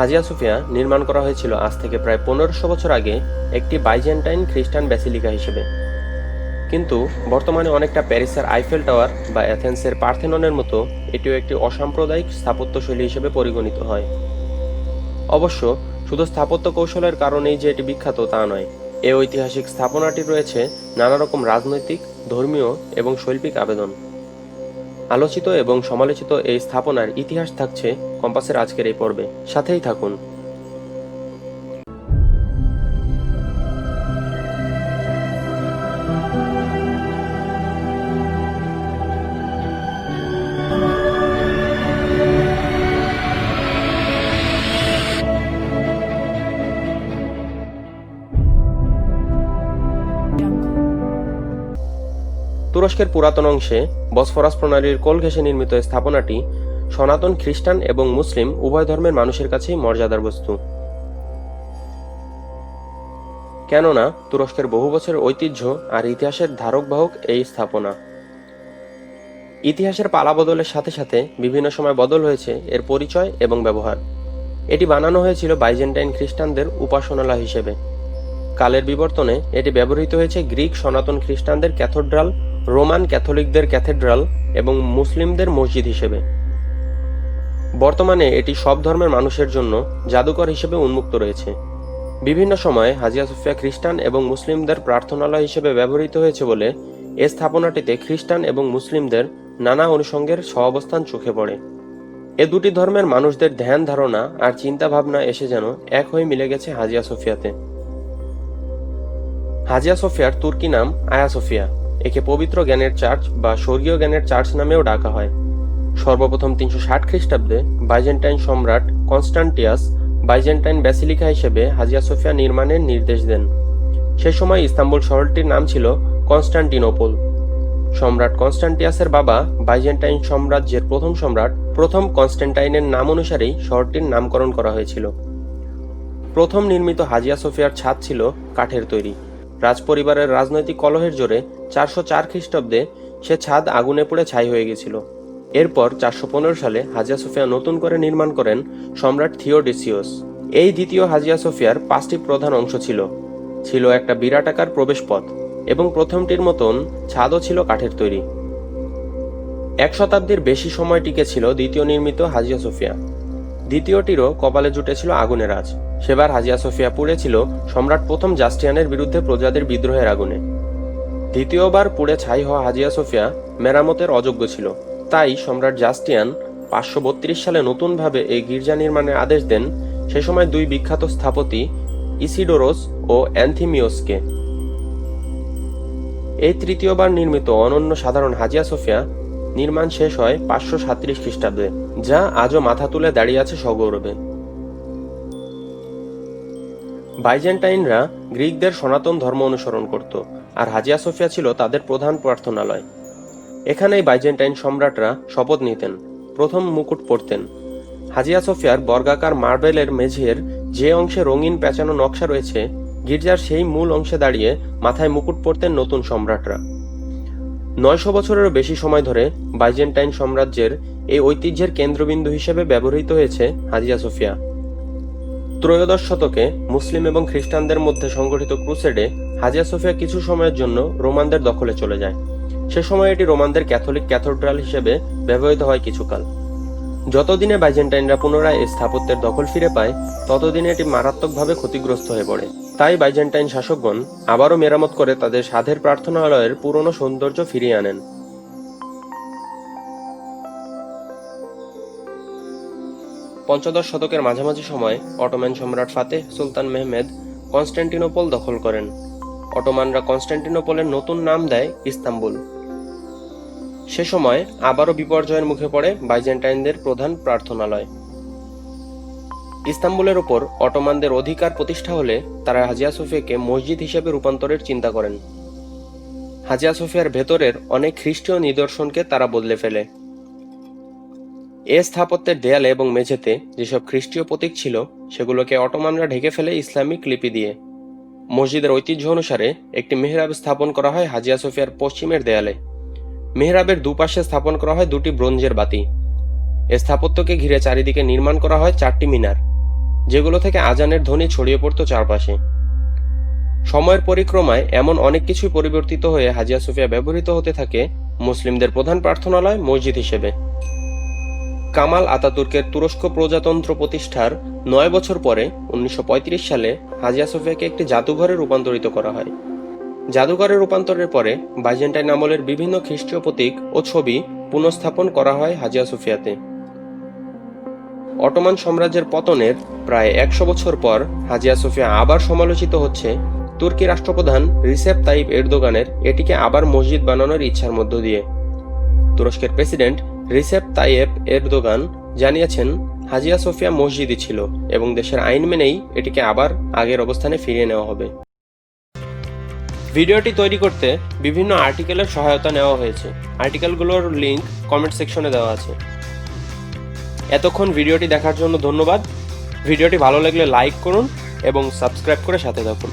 হাজিয়া সুফিয়া নির্মাণ করা হয়েছিল আজ থেকে প্রায় পনেরোশো বছর আগে একটি বাইজেন্টাইন খ্রিস্টান ব্যাসিলিকা হিসেবে। কিন্তু বর্তমানে অনেকটা প্যারিসের আইফেল টাওয়ার বা অ্যাথেন্সের পার্থেননের মতো এটিও একটি অসাম্প্রদায়িক স্থাপত্যশৈলী হিসেবে পরিগণিত হয়। অবশ্য শুধু স্থাপত্য কৌশলের কারণেই যে এটি বিখ্যাত তা নয়, এ ঐতিহাসিক স্থাপনাটি রয়েছে নানা রকম রাজনৈতিক, ধর্মীয় এবং শৈল্পিক আবেদন। আলোচিত এবং সমালোচিত এই স্থাপনার ইতিহাস থাকছে কম্পাসের আজকের এই পর্বে। সাথেই থাকুন। তুরস্কের পুরাতন অংশে বসফরাস প্রণালীর কোল ঘেঁষে নির্মিত স্থাপনাটি সনাতন খ্রিস্টান এবং মুসলিম উভয় ধর্মের মানুষের কাছেই মর্যাদার বস্তু। কেননা তুরস্কের বহু বছরের ঐতিহ্য আর ইতিহাসের ধারক বাহক এই স্থাপনা। ইতিহাসের পালা বদলের সাথে সাথে বিভিন্ন সময় বদল হয়েছে এর পরিচয় এবং ব্যবহার। এটি বানানো হয়েছিল বাইজেন্টাইন খ্রিস্টানদের উপাসনালয় হিসেবে। কালের বিবর্তনে এটি ব্যবহৃত হয়েছে গ্রিক সনাতন খ্রিস্টানদের ক্যাথোড্রাল, রোমান ক্যাথলিকদের ক্যাথেড্রাল এবং মুসলিমদের মসজিদ হিসেবে। বর্তমানে এটি সব ধর্মের মানুষের জন্য জাদুঘর হিসেবে উন্মুক্ত রয়েছে। বিভিন্ন সময়ে হাজিয়া সুফিয়া খ্রিস্টান এবং মুসলিমদের প্রার্থনালয় হিসেবে ব্যবহৃত হয়েছে বলে এ স্থাপনাটিতে খ্রিস্টান এবং মুসলিমদের নানা অনুষঙ্গের সহাবস্থান চোখে পড়ে। এ দুটি ধর্মের মানুষদের ধ্যান ধারণা আর চিন্তা ভাবনা এসে যেন এক হয়ে মিলে গেছে হাজিয়া সোফিয়াতে। হাজিয়া সোফিয়ার তুর্কি নাম আয়া সোফিয়া, একে পবিত্র জ্ঞানের চার্চ বা স্বর্গীয় জ্ঞানের চার্চ নামেও ডাকা হয়। সর্বপ্রথম তিনশো ষাট খ্রিস্টাব্দে বাইজেন্টাইন সম্রাট কনস্টান্টিয়াস বাইজেন্টাইন ব্যাসিলিকা হিসেবে হাজিয়া সোফিয়া নির্মাণের নির্দেশ দেন। সে সময় ইস্তাম্বুল শহরটির নাম ছিল কনস্টান্টিনোপল। সম্রাট কনস্টান্টিয়াসের বাবা বাইজেন্টাইন সাম্রাজ্যের প্রথম সম্রাট প্রথম কনস্ট্যান্টাইনের নাম অনুসারেই শহরটির নামকরণ করা হয়েছিল। প্রথম নির্মিত হাজিয়া সোফিয়ার ছাদ ছিল কাঠের তৈরি। রাজপরিবারের রাজনৈতিক কলহের জোরে চারশো চার খ্রিস্টাব্দে সে ছাদ আগুনে পুড়ে ছাই হয়ে গেছিল। এরপর চারশো পনেরো সালে হাজিয়া সোফিয়া নতুন করে নির্মাণ করেন সম্রাট থিওডিসিওস এই দ্বিতীয় হাজিয়া সোফিয়ার পাঁচটি প্রধান অংশ ছিল। ছিল একটা বিরাটাকার প্রবেশপথ এবং প্রথমটির মতন ছাদও ছিল কাঠের তৈরি। এক শতাব্দীর বেশি সময় টিকে ছিল দ্বিতীয় নির্মিত হাজিয়া সোফিয়া। দ্বিতীয়টিরও কপালে জুটেছিল আগুনের আজ সেবার হাজিয়া সোফিয়া পুড়েছিল সম্রাট প্রথম জাস্টিয়ানের বিরুদ্ধে প্রজাদের বিদ্রোহের আগুনে। দ্বিতীয়বার পুড়ে ছাই হওয়া হাজিয়া সোফিয়া মেরামতের অযোগ্য ছিল। তাই সম্রাট জাস্টিয়ান পাঁচশো বত্রিশ সালে নতুনভাবে এই গির্জা নির্মাণের আদেশ দেন সে সময় দুই বিখ্যাত স্থপতি ইসিডোরোস ও অ্যান্থিমিওসকে। এই তৃতীয়বার নির্মিত অনন্য সাধারণ হাজিয়া সোফিয়া নির্মাণ শেষ হয় পাঁচশো সাত্রিশ খ্রিস্টাব্দে, যা আজও মাথা তুলে দাঁড়িয়ে আছে সগৌরবে বাইজেন্টাইনরা গ্রিকদের সনাতন ধর্ম অনুসরণ করত, আর হাজিয়া সোফিয়া ছিল তাদের প্রধান প্রার্থনালয়। এখানেই বাইজেন্টাইন সম্রাটরা শপথ নিতেন, প্রথম মুকুট পরতেন। হাজিয়া সোফিয়ার বর্গাকার মার্বেলের মেঝের যে অংশে রঙিন পেঁচানো নকশা রয়েছে, গির্জার সেই মূল অংশে দাঁড়িয়ে মাথায় মুকুট পরতেন নতুন সম্রাটরা। নয়শো বছরেরও বেশি সময় ধরে বাইজেন্টাইন সাম্রাজ্যের এই ঐতিহ্যের কেন্দ্রবিন্দু হিসেবে ব্যবহৃত হয়েছে হাজিয়া সোফিয়া। ত্রয়োদশ শতকে মুসলিম এবং খ্রিস্টানদের মধ্যে সংগঠিত ক্রুসেডে হাজিয়া সোফিয়া কিছু সময়ের জন্য রোমানদের দখলে চলে যায়। সে সময় এটি রোমানদের ক্যাথলিক ক্যাথোড্রাল হিসেবে ব্যবহৃত হয় কিছুকাল। যতদিনে বাইজেন্টাইনরা পুনরায় স্থাপত্যের দখল ফিরে পায়, ততদিনে এটি মারাত্মকভাবে ক্ষতিগ্রস্ত হয়ে পড়ে। তাই বাইজেন্টাইন শাসকগণ আবারও মেরামত করে তাদের সাধের প্রার্থনালয়ের পুরনো সৌন্দর্য ফিরিয়ে আনেন। পঞ্চদশ শতকের মাঝামাঝি সময় অটোম্যান সম্রাট ফাতেহ সুলতান মেহমেদ কনস্ট্যান্টিনোপল দখল করেন। অটোমানরা কনস্ট্যান্টিনোপলের নতুন নাম দেয় ইস্তাম্বুল। সে সময় আবারও বিপর্যয়ের মুখে পড়ে বাইজেন্টাইনদের প্রধান প্রার্থনালয়। ইস্তাম্বুলের ওপর অটোমানদের অধিকার প্রতিষ্ঠা হলে তারা হাজিয়া সোফিয়াকে মসজিদ হিসেবে রূপান্তরের চিন্তা করেন। হাজিয়া সোফিয়ার ভেতরের অনেক খ্রিস্টীয় নিদর্শনকে তারা বদলে ফেলে। এ স্থাপত্যের দেয়ালে এবং মেঝেতে যেসব খ্রিস্টীয় প্রতীক ছিল, সেগুলোকে অটোমানরা ঢেকে ফেলে ইসলামিক লিপি দিয়ে। মসজিদের ঐতিহ্য অনুসারে একটি মেহরাব স্থাপন করা হয় হাজিয়া সোফিয়ার পশ্চিমের দেয়ালে। মেহরাবের দুপাশে স্থাপন করা হয় দুটি ব্রোঞ্জের বাতি। এ স্থাপত্যকে ঘিরে চারিদিকে নির্মাণ করা হয় চারটি মিনার। যেগুলো থেকে আজানের ধ্বনি ছড়িয়ে পড়তো চারপাশে। সময়ের পরিক্রমায় এমন অনেক কিছুই পরিবর্তিত হয়ে হাজিয়া সুফিয়া ব্যবহৃত হতে থাকে মুসলিমদের প্রধান প্রার্থনালয় মসজিদ হিসেবে। কামাল আতাতুর্কের তুরস্ক প্রজাতন্ত্র প্রতিষ্ঠার নয় বছর পরে উনিশশো পঁয়ত্রিশ সালে হাজিয়া সোফিয়াকে একটি জাদুঘরে রূপান্তরিত করা হয়। জাদুঘরে রূপান্তরের পরে বাইজেন্টাইন আমলের বিভিন্ন খ্রিস্টীয় প্রতীক ও ছবি পুনঃস্থাপন করা হয় হাজিয়া সোফিয়াতে। অটোমান সাম্রাজ্যের পতনের প্রায় একশো বছর পর হাজিয়া সোফিয়া আবার সমালোচিত হচ্ছে। তুর্কি রাষ্ট্রপ্রধান রিসেপ তাইপ এরদোগানের এটিকে আবার মসজিদ বানানোর ইচ্ছার মধ্য দিয়ে। তুরস্কের প্রেসিডেন্ট রিসেপ তাইয়েপ এরদোগান জানিয়েছেন, হাজিয়া সোফিয়া মসজিদই ছিল এবং দেশের আইন মেনেই এটিকে আবার আগের অবস্থানে ফিরিয়ে নেওয়া হবে। ভিডিওটি তৈরি করতে বিভিন্ন আর্টিকেলের সহায়তা নেওয়া হয়েছে। আর্টিকেলগুলোর লিংক কমেন্ট সেকশনে দেওয়া আছে। এতক্ষণ ভিডিওটি দেখার জন্য ধন্যবাদ। ভিডিওটি ভালো লাগলে লাইক করুন এবং সাবস্ক্রাইব করে সাথে থাকুন।